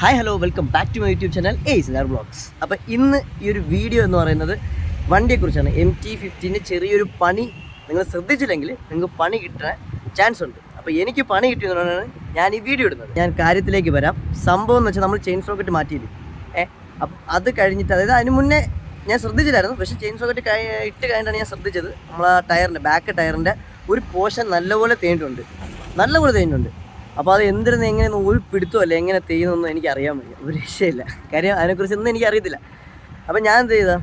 Hi hello welcome back to my YouTube channel A സിനാർ blogs അപ്പോൾ ഇന്ന് ഈ ഒരു വീഡിയോ എന്ന് പറയുന്നത് വണ്ടിയെക്കുറിച്ചാണ്. എം ടി ഫിഫ്റ്റീന്റെ ചെറിയൊരു പണി നിങ്ങൾ ശ്രദ്ധിച്ചില്ലെങ്കിൽ നിങ്ങൾക്ക് പണി കിട്ടാൻ ചാൻസ് ഉണ്ട്. അപ്പോൾ എനിക്ക് പണി കിട്ടിയതുകൊണ്ടാണ് ഞാൻ ഈ വീഡിയോ ഇടുന്നത്. ഞാൻ കാര്യത്തിലേക്ക് വരാം. സംഭവം എന്ന് വെച്ചാൽ നമ്മൾ ചെയിൻ സോക്കറ്റ് മാറ്റിയില്ല? ഏ അപ്പം അത് കഴിഞ്ഞിട്ട് അതായത് അതിന് മുന്നേ ഞാൻ ശ്രദ്ധിച്ചില്ലായിരുന്നു. പക്ഷേ ചെയിൻ സോക്കറ്റ് ഇട്ട് കഴിഞ്ഞിട്ടാണ് ഞാൻ ശ്രദ്ധിച്ചത്. നമ്മൾ ആ ടയറിന്റെ ബാക്ക് ടയറിന്റെ ഒരു പോഷൻ നല്ലപോലെ തേഞ്ഞിട്ടുണ്ട്. നല്ലപോലെ തേഞ്ഞിട്ടുണ്ട്. അപ്പോൾ അത് എന്തിരുന്ന് എങ്ങനെ ഒരു പിടുത്തമല്ല എങ്ങനെ തെയ്യുന്നൊന്നും എനിക്ക് അറിയാൻ വയ്യ. ഒരു രക്ഷയില്ല. കാര്യം അതിനെക്കുറിച്ചൊന്നും എനിക്ക് അറിയത്തില്ല അപ്പം ഞാൻ എന്ത് ചെയ്താ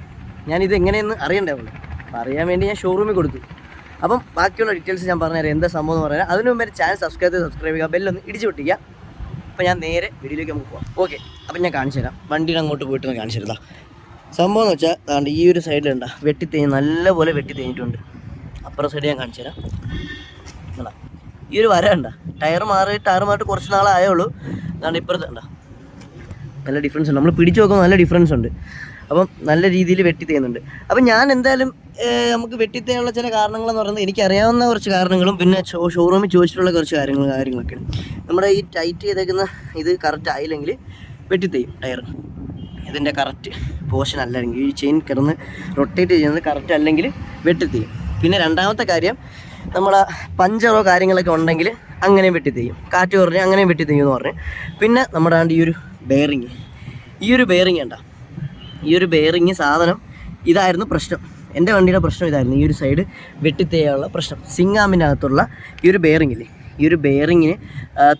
ഇത് എങ്ങനെയെന്ന് അറിയണ്ടേ ഉള്ളൂ അപ്പോൾ അറിയാൻ വേണ്ടി ഞാൻ ഷോറൂമിൽ കൊടുത്തു. അപ്പം ബാക്കിയുള്ള ഡീറ്റെയിൽസ് ഞാൻ പറഞ്ഞുതരാം എന്താ സംഭവം എന്ന് പറഞ്ഞാൽ അതിന് മുമ്പേ ചാനൽ സബ്സ്ക്രൈബ് ചെയ്ത് സബ്സ്ക്രൈബ് ചെയ്യുക ബെല്ലൊന്ന് ഇടിച്ചു പൊട്ടിക്കുക. അപ്പോൾ ഞാൻ നേരെ വീഡിയോയിലേക്ക് നമുക്ക് പോകാം ഓക്കെ അപ്പം ഞാൻ കാണിച്ചു തരാം. വണ്ടിയുടെ അങ്ങോട്ട് പോയിട്ട് കാണിച്ചു തരാം. സംഭവം എന്ന് വെച്ചാൽ അതാണ്ട് ഈ ഒരു സൈഡിലുണ്ടാ വെട്ടി തേഞ്ഞ് നല്ലപോലെ വെട്ടി തേഞ്ഞിട്ടുണ്ട് അപ്പുറം സൈഡ് ഞാൻ കാണിച്ചു തരാം? ഈ ഒരു വര കണ്ട. ടയർ മാറി ടയർ മാറിയിട്ട് കുറച്ച് നാളായേ ഉള്ളൂ അതാണ്ട് ഇപ്പുറത്ത് ഉണ്ട നല്ല ഡിഫറൻസ് ഉണ്ട്. നമ്മൾ പിടിച്ചു നോക്കുമ്പോൾ നല്ല ഡിഫറൻസ് ഉണ്ട്. അപ്പം നല്ല രീതിയിൽ വെട്ടി തേയുന്നുണ്ട്. അപ്പം ഞാൻ എന്തായാലും നമുക്ക് വെട്ടിത്തേയുള്ള ചില കാരണങ്ങളെന്ന് പറയുന്നത് എനിക്കറിയാവുന്ന കുറച്ച് കാരണങ്ങളും പിന്നെ ഷോറൂമിൽ ചോദിച്ചിട്ടുള്ള കുറച്ച് കാര്യങ്ങളും കാര്യങ്ങളൊക്കെ നമ്മുടെ ഈ ടൈറ്റ് ചെയ്തേക്കുന്ന ഇത് കറക്റ്റ് ആയില്ലെങ്കിൽ വെട്ടിത്തേയും ടയർ ഇതിന്റെ കറക്റ്റ് പോർഷൻ അല്ലെങ്കിൽ ഈ ചെയിൻ കിടന്ന് റൊട്ടേറ്റ് ചെയ്യുന്നത് കറക്റ്റ് അല്ലെങ്കിൽ വെട്ടിത്തേയും പിന്നെ രണ്ടാമത്തെ കാര്യം നമ്മളെ പഞ്ചറോ കാര്യങ്ങളൊക്കെ ഉണ്ടെങ്കിൽ അങ്ങനെയും വെട്ടി തെയ്യും. കാറ്റ് കുറഞ്ഞ് അങ്ങനെയും വെട്ടി തെയ്യും എന്ന് പറഞ്ഞ്. പിന്നെ നമ്മുടെ ആണ്ട് ഈ ഒരു ബെയറിങ് ഈ ഒരു ബെയറിങ് ഉണ്ട ഈ ഒരു ബെയറിങ് സാധനം ഇതായിരുന്നു പ്രശ്നം. എന്റെ വണ്ടിയുടെ പ്രശ്നം ഇതായിരുന്നു. ഈ ഒരു സൈഡ് വെട്ടിത്തേയാനുള്ള പ്രശ്നം. സിംഗാമിന്റെ അകത്തുള്ള ഈ ഒരു ബെയറിങ്ങില്ലേ ഈ ഒരു ബെയറിങ്ങിന്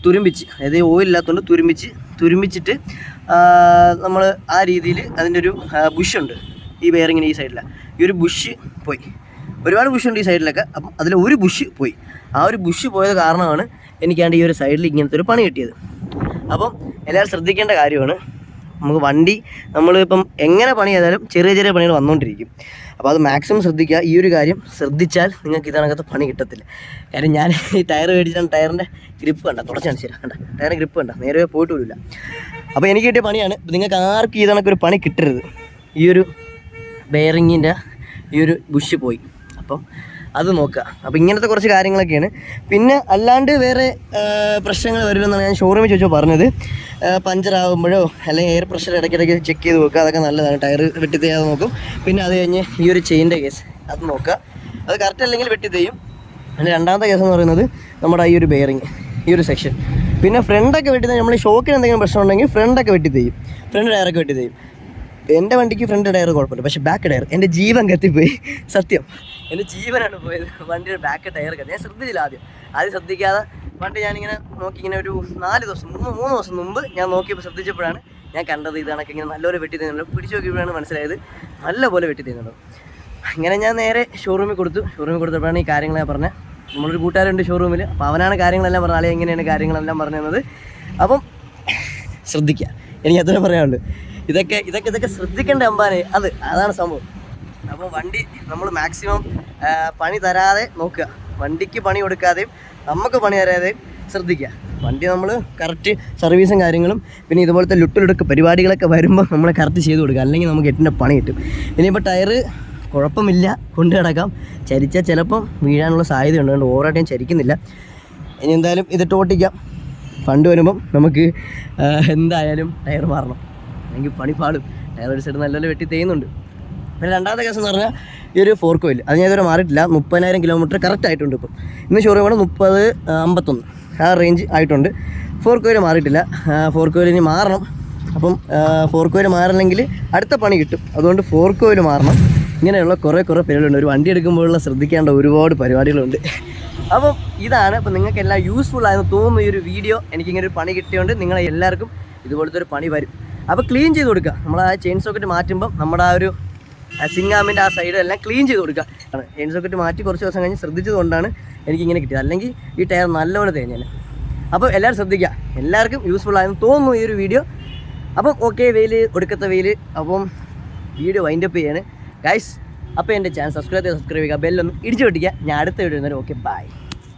തുരുമ്പിച്ച് അതായത് ഓയിൽ ഇല്ലാത്തതുകൊണ്ട് തുരുമ്പിച്ച് തുരുമ്പിച്ചിട്ട് നമ്മൾ ആ രീതിയിൽ അതിന്റെ ഒരു ബുഷുണ്ട് ഈ ബെയറിങ്ങിന് ഈ സൈഡിലാണ് ഈ ഒരു ബുഷ് പോയി. ഒരുപാട് ബുഷുണ്ട് ഈ സൈഡിലൊക്കെ അപ്പം അതിൽ ഒരു ബുഷ് പോയി. ആ ഒരു ബുഷ് പോയത് കാരണമാണ് എനിക്കാണ്ട് ഈ ഒരു സൈഡിൽ ഇങ്ങനത്തെ ഒരു പണി കിട്ടിയത്. അപ്പം എല്ലാവരും ശ്രദ്ധിക്കേണ്ട കാര്യമാണ്. നമുക്ക് വണ്ടി നമ്മളിപ്പം എങ്ങനെ പണി ചെയ്താലും ചെറിയ ചെറിയ പണികൾ വന്നുകൊണ്ടിരിക്കും അപ്പോൾ അത് മാക്സിമം ശ്രദ്ധിക്കുക. ഈ ഒരു കാര്യം ശ്രദ്ധിച്ചാൽ നിങ്ങൾക്ക് ഇതിനകത്ത് പണി കിട്ടത്തില്ല. കാര്യം ഞാൻ ഈ ടയർ മേടിച്ചാൽ ടയറിന്റെ ഗ്രിപ്പ് കണ്ട. തുടച്ചാണ് ശരി കണ്ട. ടയറിന്റെ ഗ്രിപ്പ് കണ്ട. നേരെ പോയിട്ട് വരില്ല അപ്പോൾ എനിക്ക് കിട്ടിയ പണിയാണ്. നിങ്ങൾക്ക് ആർക്കും ഈ കണക്കൊരു പണി കിട്ടരുത്. ഈ ഒരു ബെയറിങ്ങിന്റെ ഈ ഒരു ബുഷ് പോയി. അപ്പം അത് നോക്കുക. അപ്പോൾ ഇങ്ങനത്തെ കുറച്ച് കാര്യങ്ങളൊക്കെയാണ്. പിന്നെ അല്ലാണ്ട് വേറെ പ്രശ്നങ്ങൾ വരുമെന്നാണ് ഞാൻ ഷോറൂമിൽ ചോദിച്ചോ പറഞ്ഞത്. പഞ്ചർ ആകുമ്പോഴോ അല്ലെങ്കിൽ എയർ പ്രഷർ ഇടയ്ക്കിടയ്ക്ക് ചെക്ക് ചെയ്ത് നോക്കുക. അതൊക്കെ നല്ലതാണ്. ടയർ വെട്ടി തയ്യാതെ നോക്കും. പിന്നെ അത് കഴിഞ്ഞ് ഈ ഒരു ചെയിന്റെ കേസ് അത് നോക്കുക. അത് കറക്റ്റ് അല്ലെങ്കിൽ വെട്ടി തെയ്യും പിന്നെ രണ്ടാമത്തെ കേസ് എന്ന് പറയുന്നത് നമ്മുടെ ഈ ഒരു ബെയറിങ് ഈ ഒരു സെക്ഷൻ പിന്നെ ഫ്രണ്ടൊക്കെ വെട്ടി നമ്മൾ ഷോക്കിന് എന്തെങ്കിലും പ്രശ്നം ഉണ്ടെങ്കിൽ ഫ്രണ്ടൊക്കെ വെട്ടി തെയ്യും ഫ്രണ്ട് ടയറൊക്കെ വെട്ടി തെയ്യും എന്റെ വണ്ടിക്ക് ഫ്രണ്ട് ടയർ കുഴപ്പമില്ല. പക്ഷേ ബാക്ക് ടയർ എന്റെ ജീവൻ കത്തിപ്പോയി. സത്യം. എന്റെ ജീവനാണ് പോയത്. വണ്ടിയുടെ ബാക്ക് ടയർ കത്തി ഞാൻ ശ്രദ്ധിച്ചില്ല ആദ്യം. ആദ്യം ശ്രദ്ധിക്കാതെ വണ്ടി ഞാനിങ്ങനെ നോക്കി ഇങ്ങനെ ഒരു നാല് ദിവസം മൂന്ന് മൂന്ന് ദിവസം മുമ്പ് ഞാൻ നോക്കിയപ്പോൾ ശ്രദ്ധിച്ചപ്പോഴാണ് ഞാൻ കണ്ടത് ഇത് കണക്ക് ഇങ്ങനെ നല്ലപോലെ വെട്ടി തന്നുള്ളൂ പിടിച്ചു നോക്കിയപ്പോഴാണ് മനസ്സിലായത് നല്ലപോലെ വെട്ടി തന്നുള്ളൂ അങ്ങനെ ഞാൻ നേരെ ഷോറൂമിൽ കൊടുത്തു. ഷോറൂമിൽ കൊടുത്തപ്പോഴാണ് ഈ കാര്യങ്ങൾ ഞാൻ പറഞ്ഞത് നമ്മളൊരു കൂട്ടുകാരുണ്ട് ഷോറൂമിൽ അപ്പോൾ അവനാണ് കാര്യങ്ങളെല്ലാം പറഞ്ഞത്. അല്ലെങ്കിൽ എങ്ങനെയാണ് കാര്യങ്ങളെല്ലാം പറഞ്ഞു തന്നത് അപ്പം ശ്രദ്ധിക്കുക എനിക്ക് അത്രേ പറയാനുള്ളൂ. ഇതൊക്കെ ഇതൊക്കെ ഇതൊക്കെ ശ്രദ്ധിക്കേണ്ട അമ്പാനെ. അത് അതാണ് സംഭവം. അപ്പോൾ വണ്ടി നമ്മൾ മാക്സിമം പണി തരാതെ നോക്കുക. വണ്ടിക്ക് പണി കൊടുക്കാതെയും നമുക്ക് പണി തരാതെയും ശ്രദ്ധിക്കുക. വണ്ടി നമ്മൾ കറക്റ്റ് സർവീസും കാര്യങ്ങളും പിന്നെ ഇതുപോലത്തെ ലുട്ടിലുടുക്ക് പരിപാടികളൊക്കെ വരുമ്പോൾ നമ്മൾ കറക്റ്റ് ചെയ്ത് കൊടുക്കുക. അല്ലെങ്കിൽ നമുക്ക് എട്ടിന്റെ പണി കിട്ടും. ഇനിയിപ്പോൾ ടയറ് കുഴപ്പമില്ല കൊണ്ടു കിടക്കാം ചരിച്ചാൽ ചിലപ്പം വീഴാനുള്ള സാധ്യതയുണ്ട് അതുകൊണ്ട് ഓവറായിട്ട് ഞാൻ ചരിക്കുന്നില്ല. ഇനി എന്തായാലും ഇതിട്ട് ഓട്ടിക്കാം. ഫണ്ട് വരുമ്പം നമുക്ക് എന്തായാലും ടയർ മാറണം. അല്ലെങ്കിൽ പണി പാടും ടയർ ഒരു സൈഡ് നല്ലപോലെ വെട്ടി തേയുന്നുണ്ട്. പിന്നെ രണ്ടാമത്തെ കേസ് എന്ന് പറഞ്ഞാൽ ഈ ഒരു ഫോർ കോയിൽ അത് ഞാൻ ഇതുവരെ മാറിയിട്ടില്ല. മുപ്പതിനായിരം കിലോമീറ്റർ കറക്റ്റ് ആയിട്ടുണ്ട് ഇപ്പം. ഇന്ന് ഷോറൂം കൂടെ മുപ്പത് അമ്പത്തൊന്ന്. ആ റേഞ്ച് ആയിട്ടുണ്ട്. ഫോർ കോയിൽ മാറിയിട്ടില്ല. ഫോർ കോയിൽ ഇനി മാറണം. അപ്പം ഫോർ കോയിൽ മാറണമെങ്കിൽ അടുത്ത പണി കിട്ടും. അതുകൊണ്ട് ഫോർ കോയിൽ മാറണം. ഇങ്ങനെയുള്ള കുറേ കുറേ പരിപാടികളുണ്ട് ഒരു വണ്ടി എടുക്കുമ്പോഴുള്ള ശ്രദ്ധിക്കേണ്ട ഒരുപാട് പരിപാടികളുണ്ട്. അപ്പം ഇതാണ്. അപ്പം നിങ്ങൾക്ക് എല്ലാം യൂസ്ഫുൾ ആയെന്ന് തോന്നുന്ന ഈ ഒരു വീഡിയോ എനിക്കിങ്ങനെ ഒരു പണി കിട്ടിയതുകൊണ്ട് നിങ്ങളെ എല്ലാവർക്കും ഇതുപോലത്തെ ഒരു പണി വരും. അപ്പോൾ ക്ലീൻ ചെയ്ത് കൊടുക്കുക. നമ്മൾ ആ ചെയിൻ സോക്കറ്റ് മാറ്റുമ്പം നമ്മുടെ ആ ഒരു സിംഗാമിന്റെ ആ സൈഡ് എല്ലാം ക്ലീൻ ചെയ്ത് കൊടുക്കുക. ചെയിൻ സോക്കറ്റ് മാറ്റി കുറച്ച് ദിവസം കഴിഞ്ഞ് ശ്രദ്ധിച്ചതുകൊണ്ടാണ് എനിക്കിങ്ങനെ കിട്ടിയത്. അല്ലെങ്കിൽ ഈ ടയർ നല്ലപോലെ തേഞ്ഞേനെ. അപ്പോൾ എല്ലാവരും ശ്രദ്ധിക്കുക. എല്ലാവർക്കും യൂസ്ഫുൾ ആയെന്ന് തോന്നുന്നു ഈ ഒരു വീഡിയോ അപ്പം ഓക്കെ വെയിൽ ഒടുക്കത്തെ വെയിൽ അപ്പം വീഡിയോ വൈൻഡ് അപ്പ് ചെയ്യാണ്. ഗൈസ് അപ്പോൾ എന്റെ ചാനൽ സബ്സ്ക്രൈബ് ചെയ്ത് സബ്സ്ക്രൈബ് ചെയ്യുക. ബെല്ലൊന്നും ഇടിച്ചു പൊട്ടിക്കുക. ഞാൻ അടുത്ത വീഡിയോ ഓക്കെ ബൈ